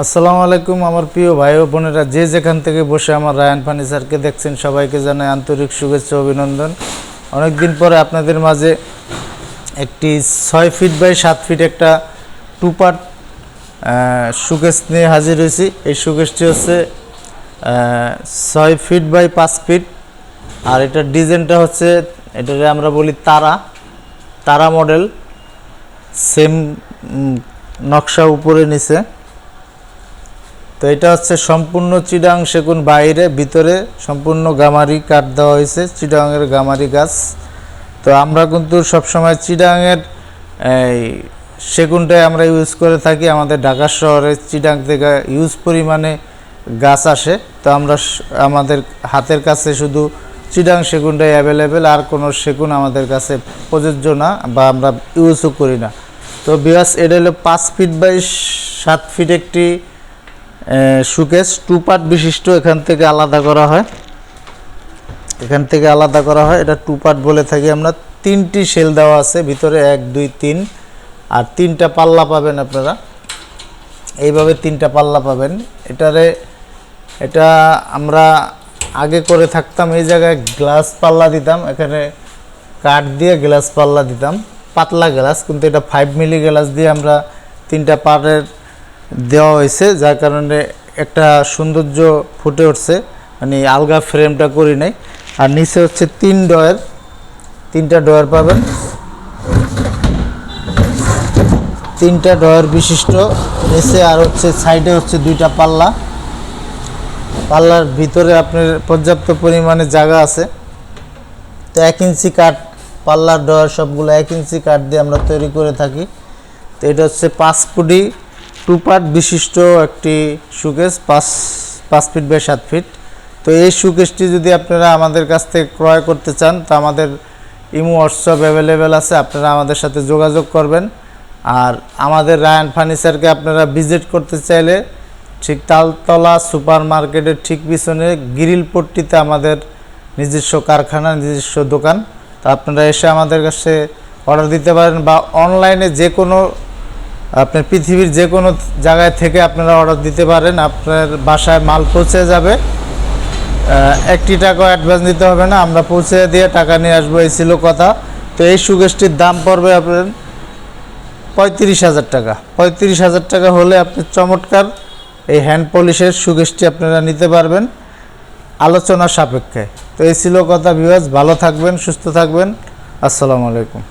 আসসালামু আলাইকুম আমার প্রিয় ভাই ও বোনেরা, যে যেখান থেকে বসে আমার রায়ান ফার্নিচারকে দেখছেন, সবাইকে জানাই আন্তরিক শুভেচ্ছা, অভিনন্দন। অনেক দিন পরে আপনাদের মাঝে একটি ছয় ফিট বাই সাত ফিট একটা টু পার্ট সুকেশ নিয়ে হাজির হয়েছি। এই সুকেশটি হচ্ছে ছয় ফিট বাই পাঁচ ফিট, আর এটার ডিজাইনটা হচ্ছে এটাকে আমরা বলি তারা তারা মডেল, সেম নকশা উপরে নিচে। তো এটা হচ্ছে সম্পূর্ণ চিডাং সেগুন বাইরে, ভিতরে সম্পূর্ণ গামারি কাঠ দেওয়া হয়েছে চিডাংয়ের গামারি গাছ। তো আমরা কিন্তু সবসময় চিডাংয়ের এই সেগুনটাই আমরা ইউজ করে থাকি। আমাদের ঢাকা শহরে চিডাং থেকে ইউজ পরিমাণে গাছ আসে। তো আমরা আমাদের হাতের কাছে শুধু চিডাং সেগুনটাই অ্যাভেলেবেল আর কোনো সেগুন আমাদের কাছে প্রযোজ্য না বা আমরা ইউজও করি না। তো বিয়াস এটা হলো পাঁচ ফিট বাই সাত ফিট একটি সুকেস টু পার্ট বিশিষ্ট, এখান থেকে আলাদা করা হয়। এখান থেকে আলাদা করা হয়। এটা টু পার্ট বলে থাকি আমরা। তিনটি সেল দেওয়া আছে, ভিতরে এক, দুই, তিন। আর তিনটা পাল্লা পাবেন আপনারা। এইভাবে তিনটা পাল্লা পাবেন। এটারে, এটা আমরা আগে করে থাকতাম, এই জায়গায় গ্লাস পাল্লা দিতাম। এখানে কাঠ দিয়ে গ্লাস পাল্লা দিতাম। পাতলা গ্লাস কিন্তু এটা ফাইভ মিলি গ্লাস দিয়ে আমরা তিনটা পার্টের দেওয়া হয়েছে, যার কারণে একটা সৌন্দর্য ফুটে উঠছে। মানে আলগা ফ্রেমটা করি নাই। আর নিচে হচ্ছে তিন ডয়ের তিনটা ডয়ার পাবেন। তিনটা ডয়ার বিশিষ্ট। নিচে আর হচ্ছে সাইডে হচ্ছে দুইটা পাল্লা। পাল্লার ভিতরে আপনার পর্যাপ্ত পরিমাণে জায়গা আছে। তো এক ইঞ্চি কাঠ, পাল্লার ডয়ার সবগুলো এক ইঞ্চি কাঠ দিয়ে আমরা তৈরি করে থাকি। তো এটা হচ্ছে পাঁচ ফুটি টু পার্ট বিশিষ্ট একটি সুকেস পাঁচ পাঁচ ফিট বাই সাত ফিট তো এই সুকেসটি যদি আপনারা আমাদের কাছ থেকে ক্রয় করতে চান, তো আমাদের ইমো হোয়াটসঅ্যাপ অ্যাভেলেবেল আছে, আপনারা আমাদের সাথে যোগাযোগ করবেন। আর আমাদের রায়ান ফার্নিচারকে আপনারা ভিজিট করতে চাইলে ঠিক তালতলা সুপার মার্কেটের ঠিক পিছনে গ্রিল পট্টিতে আমাদের নিজস্ব কারখানা, নিজস্ব দোকান। তো আপনারা এসে আমাদের কাছে অর্ডার দিতে পারেন বা অনলাইনে যে কোনো আপনার পৃথিবীর যে কোনো জায়গায় থেকে আপনারা অর্ডার দিতে পারেন, আপনার বাসায় মাল পৌঁছে যাবে। একটি টাকা অ্যাডভান্স দিতে হবে না, আমরা পৌঁছে দিয়ে টাকা নিয়ে আসব, এই ছিল কথা। তো এই সুগেশটির দাম পড়বে আপনার পঁয়ত্রিশ হাজার টাকা। পঁয়ত্রিশ হাজার টাকা হলে আপনি চমৎকার এই হ্যান্ড পলিশের সুগেশটি আপনারা নিতে পারবেন আলোচনা সাপেক্ষে। তো এই ছিল কথা বিভাজ ভালো থাকবেন, সুস্থ থাকবেন। আসসালামু আলাইকুম।